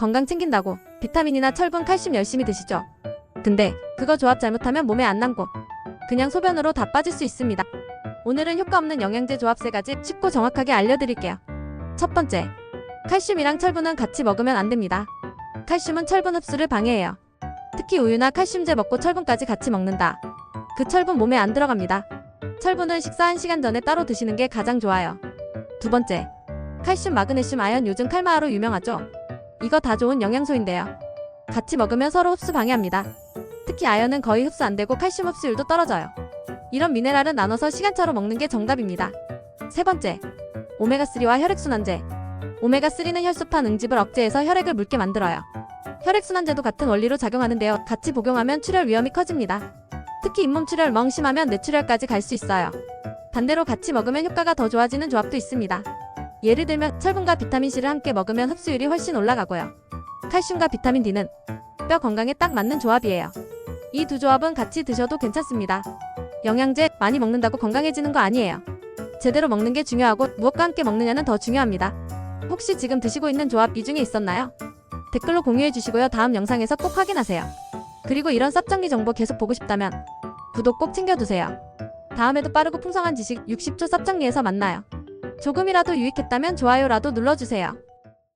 건강 챙긴다고 비타민이나 철분, 칼슘 열심히 드시죠. 근데 그거 조합 잘못하면 몸에 안 남고 그냥 소변으로 다 빠질 수 있습니다. 오늘은 효과 없는 영양제 조합 세 가지 쉽고 정확하게 알려드릴게요. 첫 번째, 칼슘이랑 철분은 같이 먹으면 안 됩니다. 칼슘은 철분 흡수를 방해해요. 특히 우유나 칼슘제 먹고 철분까지 같이 먹는다. 그 철분 몸에 안 들어갑니다. 철분은 식사 1시간 전에 따로 드시는 게 가장 좋아요. 두 번째, 칼슘, 마그네슘, 아연 요즘 칼마하로 유명하죠. 이거 다 좋은 영양소인데요. 같이 먹으면 서로 흡수 방해합니다. 특히 아연은 거의 흡수 안 되고 칼슘 흡수율도 떨어져요. 이런 미네랄은 나눠서 시간차로 먹는 게 정답입니다. 세 번째, 오메가3와 혈액순환제. 오메가3는 혈소판 응집을 억제해서 혈액을 묽게 만들어요. 혈액순환제도 같은 원리로 작용하는데요. 같이 복용하면 출혈 위험이 커집니다. 특히 잇몸 출혈, 멍 심하면 뇌출혈까지 갈 수 있어요. 반대로 같이 먹으면 효과가 더 좋아지는 조합도 있습니다. 예를 들면 철분과 비타민 C를 함께 먹으면 흡수율이 훨씬 올라가고요. 칼슘과 비타민 D는 뼈 건강에 딱 맞는 조합이에요. 이 두 조합은 같이 드셔도 괜찮습니다. 영양제 많이 먹는다고 건강해지는 거 아니에요. 제대로 먹는 게 중요하고 무엇과 함께 먹느냐는 더 중요합니다. 혹시 지금 드시고 있는 조합 이 중에 있었나요? 댓글로 공유해 주시고요. 다음 영상에서 꼭 확인하세요. 그리고 이런 쌉정리 정보 계속 보고 싶다면 구독 꼭 챙겨두세요. 다음에도 빠르고 풍성한 지식 60초 쌉정리에서 만나요. 조금이라도 유익했다면 좋아요라도 눌러주세요.